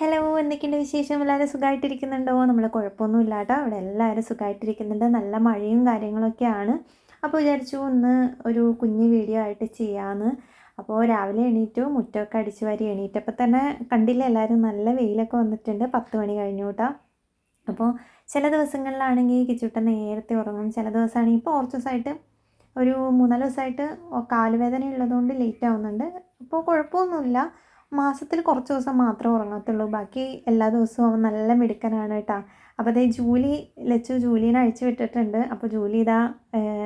Hello എന്തൊക്കെയുണ്ട് വിശേഷം? എല്ലാവരും സുഖമായിട്ടിരിക്കുന്നുണ്ടോ നമ്മൾ കുഴപ്പമൊന്നും ഇല്ലാട്ടോ അവിടെ എല്ലാവരും സുഖമായിട്ടിരിക്കുന്നുണ്ട് നല്ല മഴയും കാര്യങ്ങളൊക്കെയാണ്. അപ്പോൾ വിചാരിച്ചു ഒന്ന് ഒരു കുഞ്ഞു വീഡിയോ ആയിട്ട് ചെയ്യാമെന്ന് അപ്പോൾ രാവിലെ എണീറ്റു മുറ്റമൊക്കെ അടിച്ചു വാരി എണീറ്റപ്പോൾ തന്നെ കണ്ടില്ല എല്ലാവരും നല്ല വെയിലൊക്കെ വന്നിട്ടുണ്ട്. പത്ത് മണി കഴിഞ്ഞു കേട്ടോ അപ്പോൾ ചില ദിവസങ്ങളിലാണെങ്കിൽ കിച്ചുട്ട നേരത്തെ ഉറങ്ങും. ചില ദിവസമാണെങ്കിൽ ഇപ്പോൾ കുറച്ച് ദിവസമായിട്ട് ഒരു മൂന്നാൽ ദിവസമായിട്ട് കാലുവേദന ഉള്ളതുകൊണ്ട് ലേറ്റ് ആവുന്നുണ്ട്. അപ്പോൾ കുഴപ്പമൊന്നുമില്ല. മാസത്തിൽ കുറച്ച് ദിവസം മാത്രമേ ഉറങ്ങത്തുള്ളൂ. ബാക്കി എല്ലാ ദിവസവും അവൻ നല്ല മിടുക്കനാണ് കേട്ടോ. അപ്പോൾ അതേ ജൂലി ലച്ചു ജൂലീനെ അഴിച്ചു വിട്ടിട്ടുണ്ട്. അപ്പോൾ ജൂലി ഇതാ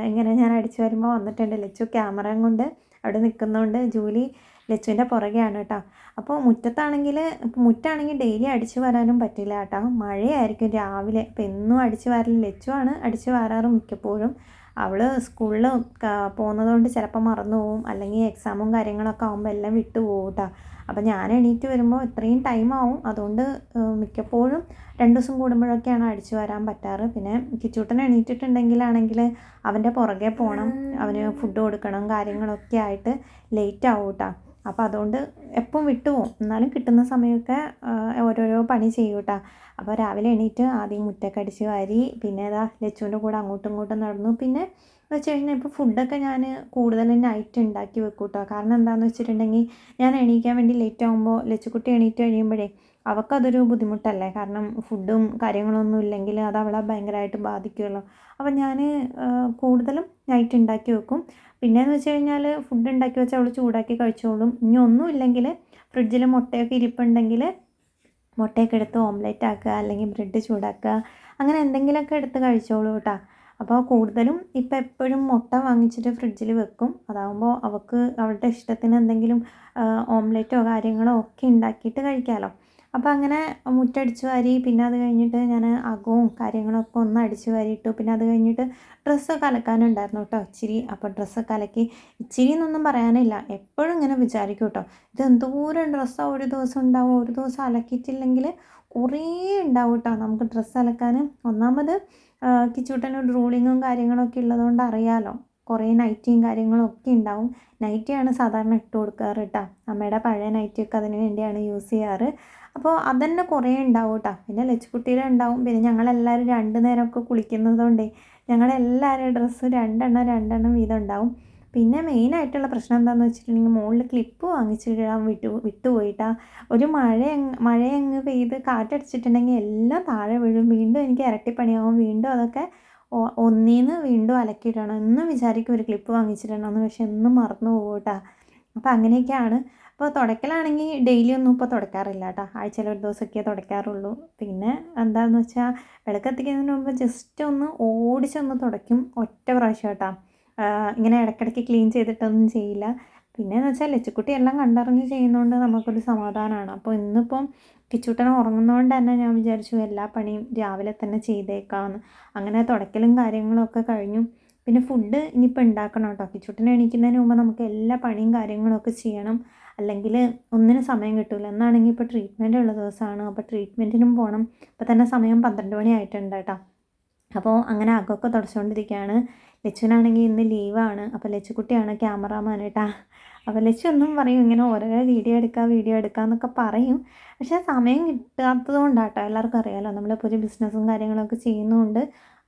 ഇങ്ങനെ ഞാൻ അടിച്ചു വരുമ്പോൾ വന്നിട്ടുണ്ട്. ലച്ചു ക്യാമറ കൊണ്ട് അവിടെ നിൽക്കുന്നതുകൊണ്ട് ജൂലി ലച്ചുവിന്റെ പുറകെയാണ് കേട്ടോ. അപ്പോൾ മുറ്റത്താണെങ്കിൽ മുറ്റാണെങ്കിൽ ഡെയിലി അടിച്ചു വരാനും പറ്റില്ല കേട്ടോ. മഴയായിരിക്കും രാവിലെ. അപ്പോൾ എന്നും അടിച്ചു വരൽ ലച്ചുവാണ്. അടിച്ചു വരാറ് മിക്കപ്പോഴും. അവൾ സ്കൂളിൽ പോകുന്നതുകൊണ്ട് ചിലപ്പോൾ മറന്നു പോവും. അല്ലെങ്കിൽ എക്സാമും കാര്യങ്ങളൊക്കെ ആകുമ്പോൾ എല്ലാം വിട്ടു പോകും കേട്ടോ. അപ്പോൾ ഞാൻ എണീറ്റ് വരുമ്പോൾ ഇത്രയും ടൈം ആവും. അതുകൊണ്ട് മിക്കപ്പോഴും രണ്ട് ദിവസം കൂടുമ്പോഴൊക്കെയാണ് അടിച്ചു വരാൻ പറ്റാറ്. പിന്നെ കിച്ചൂട്ടൻ എണീറ്റിട്ടുണ്ടെങ്കിലാണെങ്കിൽ അവന്റെ പുറകെ പോകണം അവന് ഫുഡ് കൊടുക്കണം കാര്യങ്ങളൊക്കെ ആയിട്ട് ലേറ്റ് ആവും കേട്ടോ അപ്പോൾ അതുകൊണ്ട് എപ്പം വിട്ടുപോകും എന്നാലും കിട്ടുന്ന സമയമൊക്കെ ഓരോരോ പണി ചെയ്യും കേട്ടോ അപ്പോൾ രാവിലെ എണീറ്റ് ആദ്യം മുറ്റക്കടിച്ച് വാരി പിന്നെ ഏതാ ലച്ചുവിന്റെ കൂടെ അങ്ങോട്ടും ഇങ്ങോട്ടും നടന്നു. പിന്നെ വെച്ച് കഴിഞ്ഞാൽ ഇപ്പോൾ ഫുഡൊക്കെ ഞാൻ കൂടുതൽ നൈറ്റ് ഉണ്ടാക്കി വെക്കും കേട്ടോ കാരണം എന്താണെന്ന് വെച്ചിട്ടുണ്ടെങ്കിൽ ഞാൻ എണീക്കാൻ വേണ്ടി ലേറ്റ് ആകുമ്പോൾ ലച്ചുക്കുട്ടി എണീറ്റ് കഴിയുമ്പോഴേ അവൾക്കതൊരു ബുദ്ധിമുട്ടല്ലേ? കാരണം ഫുഡും കാര്യങ്ങളൊന്നും ഇല്ലെങ്കിൽ അത് അവളെ ഭയങ്കരമായിട്ട് ബാധിക്കുമല്ലോ. അപ്പം ഞാൻ കൂടുതലും നൈറ്റ് ഉണ്ടാക്കി വെക്കും. പിന്നെയെന്ന് വെച്ച് കഴിഞ്ഞാൽ ഫുഡ് ഉണ്ടാക്കി വെച്ചാൽ അവൾ ചൂടാക്കി കഴിച്ചോളും. ഇനി ഒന്നും ഇല്ലെങ്കിൽ ഫ്രിഡ്ജിൽ മുട്ടയൊക്കെ ഇരിപ്പുണ്ടെങ്കിൽ മുട്ടയൊക്കെ എടുത്ത് ഓംലെറ്റ് ആക്കുക അല്ലെങ്കിൽ ബ്രെഡ് ചൂടാക്കുക അങ്ങനെ എന്തെങ്കിലുമൊക്കെ എടുത്ത് കഴിച്ചോളൂ കേട്ടോ. അപ്പോൾ കൂടുതലും ഇപ്പോൾ എപ്പോഴും മുട്ട വാങ്ങിച്ചിട്ട് ഫ്രിഡ്ജിൽ വെക്കും. അതാകുമ്പോൾ അവൾക്ക് അവളുടെ ഇഷ്ടത്തിന് എന്തെങ്കിലും ഓംലെറ്റോ കാര്യങ്ങളോ ഒക്കെ ഉണ്ടാക്കിയിട്ട് കഴിക്കാമല്ലോ അപ്പോൾ അങ്ങനെ മുറ്റടിച്ച് വാരി പിന്നെ അത് കഴിഞ്ഞിട്ട് ഞാൻ അകവും കാര്യങ്ങളൊക്കെ ഒന്ന് അടിച്ച് വാരിയിട്ടു. പിന്നെ അത് കഴിഞ്ഞിട്ട് ഡ്രസ്സൊക്കെ അലക്കാനുണ്ടായിരുന്നു കേട്ടോ ഇച്ചിരി. അപ്പോൾ ഡ്രസ്സൊക്കെ അലക്കി. ഇച്ചിരി എന്നൊന്നും പറയാനില്ല. എപ്പോഴും ഇങ്ങനെ വിചാരിക്കും കേട്ടോ ഇത് എന്തോരം ഡ്രസ്സാണ് ഒരു ദിവസം ഉണ്ടാവും. ഒരു ദിവസം അലക്കിയിട്ടില്ലെങ്കിൽ കുറേ ഉണ്ടാവും കേട്ടോ നമുക്ക് ഡ്രസ്സ് അലക്കാൻ ഒന്നാമത് കിച്ചൂട്ടനൊരു റൂളിങ്ങും കാര്യങ്ങളൊക്കെ ഉള്ളതുകൊണ്ട് അറിയാമല്ലോ കുറേ നൈറ്റിയും കാര്യങ്ങളും ഒക്കെ ഉണ്ടാവും. നൈറ്റിയാണ് സാധാരണ ഇട്ട് കൊടുക്കാറ് കേട്ടോ അമ്മയുടെ പഴയ നൈറ്റിയൊക്കെ അതിന് വേണ്ടിയാണ് യൂസ് ചെയ്യാറ്. അപ്പോൾ അതന്നെ കുറേ ഉണ്ടാവും കേട്ടോ പിന്നെ ലച്ചുകുട്ടിയുടെ ഉണ്ടാവും. പിന്നെ ഞങ്ങളെല്ലാവരും രണ്ട് നേരമൊക്കെ കുളിക്കുന്നതുകൊണ്ടേ ഞങ്ങളെല്ലാവരും ഡ്രസ്സ് രണ്ടെണ്ണം രണ്ടെണ്ണം വീതം ഉണ്ടാവും. പിന്നെ മെയിനായിട്ടുള്ള പ്രശ്നം എന്താണെന്ന് വെച്ചിട്ടുണ്ടെങ്കിൽ മുകളിൽ ക്ലിപ്പ് വാങ്ങിച്ചിടാൻ വിട്ടു വിട്ടുപോയിട്ടാ ഒരു മഴ മഴ അങ്ങ് പെയ്ത് കാറ്റടിച്ചിട്ടുണ്ടെങ്കിൽ എല്ലാം താഴെ വീഴും. വീണ്ടും എനിക്ക് ഇരട്ടിപ്പണിയാവും. വീണ്ടും അതൊക്കെ ഒന്നീന്ന് വീണ്ടും അലക്കിയിടണം. എന്നും വിചാരിക്കും ഒരു ക്ലിപ്പ് വാങ്ങിച്ചിടണമെന്ന് പക്ഷെ എന്നും മറന്നു പോകും കേട്ടോ അപ്പോൾ അങ്ങനെയൊക്കെയാണ്. അപ്പോൾ തുടക്കലാണെങ്കിൽ ഡെയിലി ഒന്നും ഇപ്പോൾ തുടക്കാറില്ല കേട്ടോ ആഴ്ചയിൽ ഒരു ദിവസമൊക്കെ തുടക്കാറുള്ളൂ. പിന്നെ എന്താണെന്ന് വെച്ചാൽ വിളക്കെത്തിക്കുന്നതിന് മുമ്പ് ജസ്റ്റ് ഒന്ന് ഓടിച്ചൊന്ന് തുടയ്ക്കും ഒറ്റ പ്രാവശ്യം കേട്ടോ ഇങ്ങനെ ഇടയ്ക്കിടയ്ക്ക് ക്ലീൻ ചെയ്തിട്ടൊന്നും ചെയ്യില്ല. പിന്നെയെന്ന് വെച്ചാൽ ലച്ചുക്കുട്ടി എല്ലാം കണ്ടറിഞ്ഞ് ചെയ്യുന്നതുകൊണ്ട് നമുക്കൊരു സമാധാനമാണ് അപ്പോൾ ഇന്നിപ്പം കിച്ചൂട്ടൻ ഉറങ്ങുന്നതുകൊണ്ട് തന്നെ ഞാൻ വിചാരിച്ചു എല്ലാ പണിയും രാവിലെ തന്നെ ചെയ്തേക്കാമെന്ന് അങ്ങനെ തുടക്കലും കാര്യങ്ങളും ഒക്കെ കഴിഞ്ഞു. പിന്നെ ഫുഡ് ഇനിയിപ്പോൾ ഉണ്ടാക്കണം കേട്ടോ കിച്ചൂട്ടൻ എണീക്കുന്നതിന് മുമ്പ് നമുക്ക് എല്ലാ പണിയും കാര്യങ്ങളും ഒക്കെ ചെയ്യണം. അല്ലെങ്കിൽ ഒന്നിനും സമയം കിട്ടില്ല എന്നാണെങ്കിൽ ഇപ്പോൾ ട്രീറ്റ്മെന്റ് ഉള്ള ദിവസമാണ് അപ്പോൾ ട്രീറ്റ്മെന്റിനും പോകണം ഇപ്പോൾ തന്നെ സമയം പന്ത്രണ്ട് മണി ആയിട്ടുണ്ട് കേട്ടോ അപ്പോൾ അങ്ങനെ അകമൊക്കെ തുടച്ചുകൊണ്ടിരിക്കുകയാണ് ലച്ചുവിനാണെങ്കിൽ ഇന്ന് ലീവാണ്. അപ്പോൾ ലച്ചുക്കുട്ടിയാണ് ക്യാമറാമാൻ കേട്ടാ അപ്പോൾ ലച്ചു ഒന്നും പറയും ഇങ്ങനെ ഓരോ വീഡിയോ എടുക്കുക വീഡിയോ എടുക്കുക എന്നൊക്കെ പറയും. പക്ഷേ സമയം കിട്ടാത്തത് കൊണ്ടാട്ടോ എല്ലാവർക്കും അറിയാമല്ലോ നമ്മളിപ്പോൾ ഒരു ബിസിനസ്സും കാര്യങ്ങളൊക്കെ ചെയ്യുന്നതുകൊണ്ട്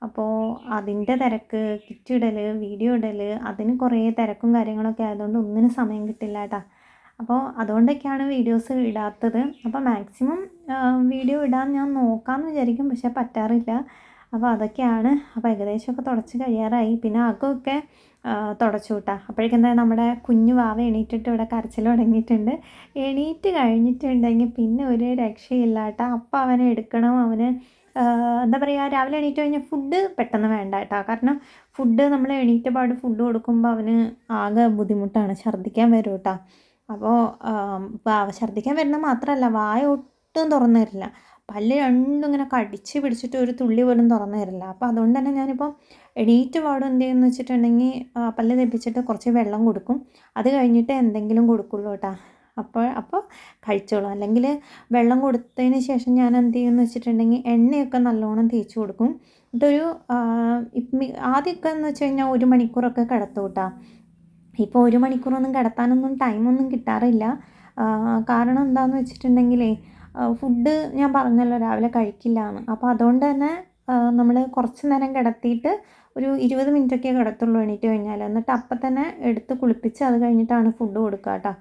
അപ്പോൾ അതിന്റെ തിരക്ക് കിറ്റ് ഇടൽ വീഡിയോ ഇടൽ അതിന് കുറേ തിരക്കും കാര്യങ്ങളൊക്കെ ആയതുകൊണ്ട് ഒന്നിനും സമയം കിട്ടില്ല കേട്ടാ അപ്പോൾ അതുകൊണ്ടൊക്കെയാണ് വീഡിയോസ് ഇടാത്തത്. അപ്പോൾ മാക്സിമം വീഡിയോ ഇടാൻ ഞാൻ നോക്കാമെന്ന് വിചാരിക്കും. പക്ഷേ പറ്റാറില്ല. അപ്പോൾ അതൊക്കെയാണ്. അപ്പോൾ ഏകദേശമൊക്കെ തുടച്ച് കഴിയാറായി. പിന്നെ അകമൊക്കെ തുടച്ചു കൂട്ടാ അപ്പോഴേക്കെന്താ നമ്മുടെ കുഞ്ഞു വാവ എണീറ്റിട്ട് ഇവിടെ കരച്ചിൽ തുടങ്ങിയിട്ടുണ്ട്. എണീറ്റ് കഴിഞ്ഞിട്ടുണ്ടെങ്കിൽ പിന്നെ ഒരു രക്ഷയില്ല കേട്ടോ അപ്പം അവനെ എടുക്കണം. അവന് എന്താ പറയുക രാവിലെ എണീറ്റ് കഴിഞ്ഞാൽ ഫുഡ് പെട്ടെന്ന് വേണ്ട കേട്ടോ കാരണം ഫുഡ് നമ്മൾ എണീറ്റ പാട് ഫുഡ് കൊടുക്കുമ്പോൾ അവന് ആകെ ബുദ്ധിമുട്ടാണ്. ഛർദ്ദിക്കാൻ വരും കേട്ടോ അപ്പോൾ ഛർദ്ദിക്കാൻ വരുന്നത് മാത്രമല്ല വായ ഒട്ടും തുറന്നു തരില്ല. പല്ല് രണ്ടും ഇങ്ങനെ കടിച്ച് പിടിച്ചിട്ട് ഒരു തുള്ളി പോലും തുറന്നു തരില്ല. അപ്പോൾ അതുകൊണ്ട് തന്നെ ഞാനിപ്പം എണീറ്റ് പാടും എന്ത് ചെയ്യുമെന്ന് വെച്ചിട്ടുണ്ടെങ്കിൽ പല്ല് തെപ്പിച്ചിട്ട് കുറച്ച് വെള്ളം കൊടുക്കും. അത് കഴിഞ്ഞിട്ട് എന്തെങ്കിലും കൊടുക്കുള്ളൂ കേട്ടോ. അപ്പോൾ അപ്പോൾ കഴിച്ചോളൂ. അല്ലെങ്കിൽ വെള്ളം കൊടുത്തതിന് ശേഷം ഞാൻ എന്ത് ചെയ്യുമെന്ന് വെച്ചിട്ടുണ്ടെങ്കിൽ എണ്ണയൊക്കെ നല്ലോണം തേച്ച് കൊടുക്കും. ഇതൊരു ആദ്യമൊക്കെ എന്ന് വെച്ച് കഴിഞ്ഞാൽ ഒരു മണിക്കൂറൊക്കെ കിടത്തു കേട്ടോ. ഇപ്പോൾ ഒരു മണിക്കൂറൊന്നും കിടത്താനൊന്നും ടൈമൊന്നും കിട്ടാറില്ല. കാരണം എന്താണെന്ന് വെച്ചിട്ടുണ്ടെങ്കിലേ ഫുഡ് ഞാൻ പറഞ്ഞല്ലോ രാവിലെ കഴിക്കില്ല എന്ന് അപ്പോൾ അതുകൊണ്ട് തന്നെ നമ്മൾ കുറച്ച് നേരം കിടത്തിയിട്ട് ഒരു ഇരുപത് മിനിറ്റൊക്കെ കിടത്തുള്ളൂ എണീറ്റ് കഴിഞ്ഞാൽ എന്നിട്ട് അപ്പം തന്നെ എടുത്ത് കുളിപ്പിച്ച് അത് കഴിഞ്ഞിട്ടാണ് ഫുഡ് കൊടുക്കുക കേട്ടോ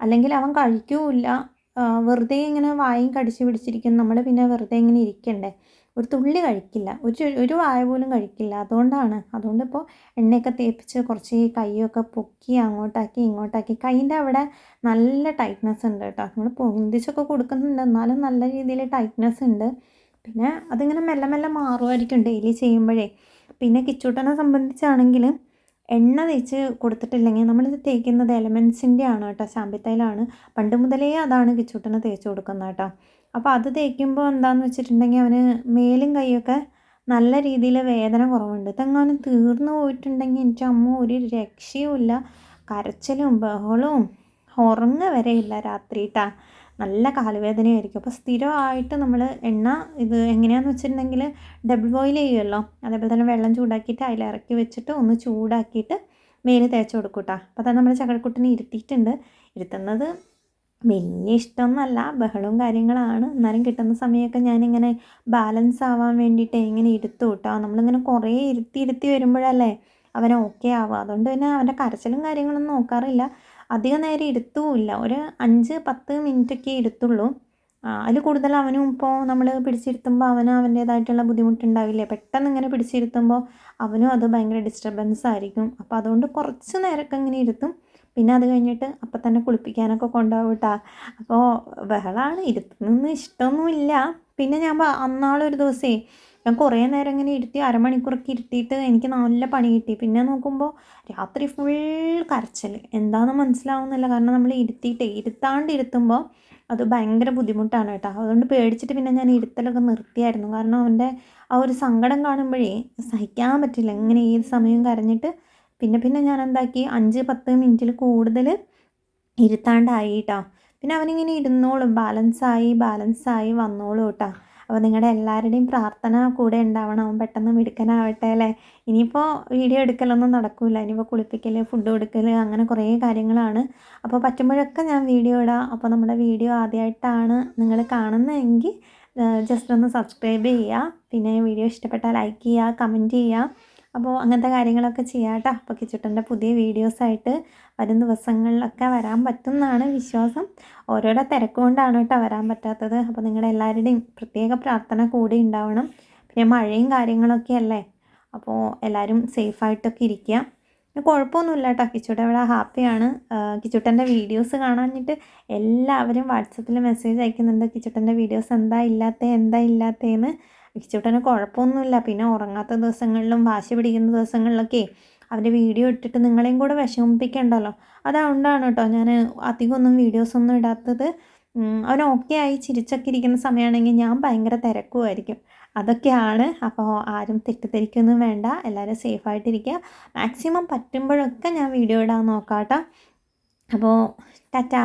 അല്ലെങ്കിൽ അവൻ കഴിക്കൂല്ല. വെറുതെ ഇങ്ങനെ വായും കടിച്ചു പിടിച്ചിരിക്കും നമ്മൾ പിന്നെ വെറുതെ ഇങ്ങനെ ഇരിക്കണ്ടേ. ഒരു തുള്ളി കഴിക്കില്ല. ഒരു ഒരു വായ പോലും കഴിക്കില്ല. അതുകൊണ്ടാണ്. അതുകൊണ്ടിപ്പോൾ എണ്ണയൊക്കെ തേപ്പിച്ച് കുറച്ച് കൈയൊക്കെ പൊക്കി അങ്ങോട്ടാക്കി ഇങ്ങോട്ടാക്കി. കൈന്റെ അവിടെ നല്ല ടൈറ്റ്നസ് ഉണ്ട് കേട്ടോ. നമ്മൾ പൊന്തിച്ചൊക്കെ കൊടുക്കുന്നുണ്ട്. എന്നാലും നല്ല രീതിയിൽ ടൈറ്റ്നസ് ഉണ്ട്. പിന്നെ അതിങ്ങനെ മെല്ലെ മെല്ലെ മാറുമായിരിക്കും ഡെയിലി ചെയ്യുമ്പോഴേ. പിന്നെ കിച്ചൂട്ടനെ സംബന്ധിച്ചാണെങ്കിൽ എണ്ണ തേച്ച് കൊടുത്തിട്ടില്ലെങ്കിൽ നമ്മളിത് തേക്കുന്നത് എലമെൻസിന്റെ ആണ് കേട്ടോ. ശാമ്പിത്തൈലാണ്. പണ്ട് മുതലേ അതാണ് കിച്ചൂട്ടനെ തേച്ച് കൊടുക്കുന്നത് കേട്ടോ. അപ്പോൾ അത് തേക്കുമ്പോൾ എന്താണെന്ന് വെച്ചിട്ടുണ്ടെങ്കിൽ അവന് മേലും കൈയൊക്കെ നല്ല രീതിയിൽ വേദന കുറവുണ്ട്. ഇതെങ്ങാനും തീർന്നു പോയിട്ടുണ്ടെങ്കിൽ എനിക്ക് അമ്മ ഒരു രക്ഷയുമില്ല. കരച്ചിലും ബഹളവും ഉറങ്ങ ഇല്ല രാത്രിയിട്ടാ. നല്ല കാലുവേദനയായിരിക്കും അപ്പോൾ സ്ഥിരമായിട്ട് നമ്മൾ എണ്ണ ഇത് എങ്ങനെയാണെന്ന് വെച്ചിട്ടുണ്ടെങ്കിൽ ഡബിൾ ബോയിൽ ചെയ്യുമല്ലോ. അതേപോലെ തന്നെ വെള്ളം ചൂടാക്കിയിട്ട് അതിൽ ഇറക്കി വെച്ചിട്ട് ഒന്ന് ചൂടാക്കിയിട്ട് മേൽ തേച്ച് കൊടുക്കൂട്ടാ അപ്പോൾ തന്നെ നമ്മൾ ചകൾക്കുട്ടിനെ ഇരുത്തിയിട്ടുണ്ട്. ഇരുത്തുന്നത് വലിയ ഇഷ്ടമൊന്നുമല്ല. ബഹളവും കാര്യങ്ങളാണ്. എന്നാലും കിട്ടുന്ന സമയമൊക്കെ ഞാനിങ്ങനെ ബാലൻസ് ആവാൻ വേണ്ടിയിട്ട് ഇങ്ങനെ ഇരുത്തു കേട്ടോ നമ്മളിങ്ങനെ കുറേ ഇരുത്തി ഇരുത്തി വരുമ്പോഴല്ലേ അവൻ ഓക്കെ ആവുക. അതുകൊണ്ട് തന്നെ അവന്റെ കരച്ചിലും കാര്യങ്ങളൊന്നും നോക്കാറില്ല. അധികം നേരം ഇരുത്തുമില്ല ഒരു അഞ്ച് പത്ത് മിനിറ്റൊക്കെ ഇരുത്തുള്ളൂ. അതിൽ കൂടുതൽ അവനും ഇപ്പോൾ നമ്മൾ പിടിച്ചിരുത്തുമ്പോൾ അവന് അവന്റേതായിട്ടുള്ള ബുദ്ധിമുട്ടുണ്ടാവില്ലേ? പെട്ടെന്ന് ഇങ്ങനെ പിടിച്ചിരുത്തുമ്പോൾ അവനും അത് ഭയങ്കര ഡിസ്റ്റർബൻസ് ആയിരിക്കും. അപ്പോൾ അതുകൊണ്ട് കുറച്ച് നേരമൊക്കെ ഇങ്ങനെ ഇരുത്തും. പിന്നെ അത് കഴിഞ്ഞിട്ട് അപ്പം തന്നെ കുളിപ്പിക്കാനൊക്കെ കൊണ്ടുപോകും കേട്ടോ. അപ്പോൾ ബഹളമാണ് ഇരുത്തുന്നൊന്നും ഇഷ്ടമൊന്നുമില്ല. പിന്നെ ഞാൻ അന്നാളൊരു ദിവസമേ ഞാൻ കുറേ നേരം ഇങ്ങനെ ഇരുത്തി അരമണിക്കൂറൊക്കെ ഇരുത്തിയിട്ട് എനിക്ക് നല്ല പണി കിട്ടി. പിന്നെ നോക്കുമ്പോൾ രാത്രി ഫുൾ കരച്ചൽ. എന്താണെന്ന് മനസ്സിലാവുന്നില്ല. കാരണം നമ്മൾ ഇരുത്തിയിട്ട് ഇരുത്താണ്ട് ഇരുത്തുമ്പോൾ അത് ഭയങ്കര ബുദ്ധിമുട്ടാണ് കേട്ടോ. അതുകൊണ്ട് പേടിച്ചിട്ട് പിന്നെ ഞാൻ ഇരുത്തലൊക്കെ നിർത്തിയായിരുന്നു. കാരണം അവന്റെ ആ ഒരു സങ്കടം കാണുമ്പോഴേ സഹിക്കാൻ പറ്റില്ല. ഇങ്ങനെ ഏത് സമയവും കരഞ്ഞിട്ട് പിന്നെ പിന്നെ ഞാൻ എന്താക്കി അഞ്ച് പത്ത് മിനിറ്റിൽ കൂടുതൽ ഇരുത്താണ്ടായി കേട്ടോ പിന്നെ അവനിങ്ങനെ ഇരുന്നോളും. ബാലൻസായി ബാലൻസായി വന്നോളും കേട്ടോ. അപ്പോൾ നിങ്ങളുടെ എല്ലാവരുടെയും പ്രാർത്ഥന കൂടെ ഉണ്ടാവണം. അവൻ പെട്ടെന്ന് മിടുക്കനാവട്ടെ അല്ലേ? ഇനിയിപ്പോൾ വീഡിയോ എടുക്കലൊന്നും നടക്കില്ല ഇനിയിപ്പോൾ കുളിപ്പിക്കൽ ഫുഡ് കൊടുക്കൽ അങ്ങനെ കുറേ കാര്യങ്ങളാണ്. അപ്പോൾ പറ്റുമ്പോഴൊക്കെ ഞാൻ വീഡിയോ ഇടാം. അപ്പോൾ നമ്മുടെ വീഡിയോ ആദ്യമായിട്ടാണ് നിങ്ങൾ കാണുന്നതെങ്കിൽ ജസ്റ്റ് ഒന്ന് സബ്സ്ക്രൈബ് ചെയ്യുക. പിന്നെ വീഡിയോ ഇഷ്ടപ്പെട്ടാൽ ലൈക്ക് ചെയ്യുക കമന്റ് ചെയ്യുക. അപ്പോൾ അങ്ങനത്തെ കാര്യങ്ങളൊക്കെ ചെയ്യാം കേട്ടോ അപ്പോൾ കിച്ചുട്ടന്റെ പുതിയ വീഡിയോസായിട്ട് വരും ദിവസങ്ങളിലൊക്കെ വരാൻ പറ്റും എന്നാണ് വിശ്വാസം. ഓരോരോ തിരക്കുകൊണ്ടാണ് കേട്ടോ വരാൻ പറ്റാത്തത്. അപ്പോൾ നിങ്ങളുടെ എല്ലാവരുടെയും പ്രത്യേക പ്രാർത്ഥന കൂടി ഉണ്ടാവണം. പിന്നെ മഴയും കാര്യങ്ങളൊക്കെ അല്ലേ? അപ്പോൾ എല്ലാവരും സേഫായിട്ടൊക്കെ ഇരിക്കുക. കുഴപ്പമൊന്നുമില്ല കേട്ടോ. കിച്ചുട്ട ഇവിടെ ഹാപ്പിയാണ്. കിച്ചുട്ടന്റെ വീഡിയോസ് കാണാഞ്ഞിട്ട് എല്ലാവരും വാട്സപ്പിൽ മെസ്സേജ് അയക്കുന്നുണ്ട്. കിച്ചുട്ടന്റെ വീഡിയോസ് എന്താ ഇല്ലാത്തേ എന്താ ഇല്ലാത്തതെന്ന് വിക്കിച്ചൂട്ടന് കുഴപ്പമൊന്നുമില്ല. പിന്നെ ഉറങ്ങാത്ത ദിവസങ്ങളിലും വാശി പിടിക്കുന്ന ദിവസങ്ങളിലൊക്കെ അവന്റെ വീഡിയോ ഇട്ടിട്ട് നിങ്ങളെയും കൂടെ വിഷമിപ്പിക്കണ്ടല്ലോ. അതുകൊണ്ടാണ് കേട്ടോ ഞാൻ അധികമൊന്നും വീഡിയോസൊന്നും ഇടാത്തത്. അവൻ ഓക്കെ ആയി ചിരിച്ചൊക്കെ ഇരിക്കുന്ന സമയമാണെങ്കിൽ ഞാൻ ഭയങ്കര തിരക്കുമായിരിക്കും. അതൊക്കെയാണ്. അപ്പോൾ ആരും തെറ്റിദ്ധരിക്കൊന്നും വേണ്ട. എല്ലാവരും സേഫായിട്ടിരിക്കുക മാക്സിമം പറ്റുമ്പോഴൊക്കെ ഞാൻ വീഡിയോ ഇടാൻ നോക്കാം കേട്ടോ അപ്പോൾ ടാറ്റാ.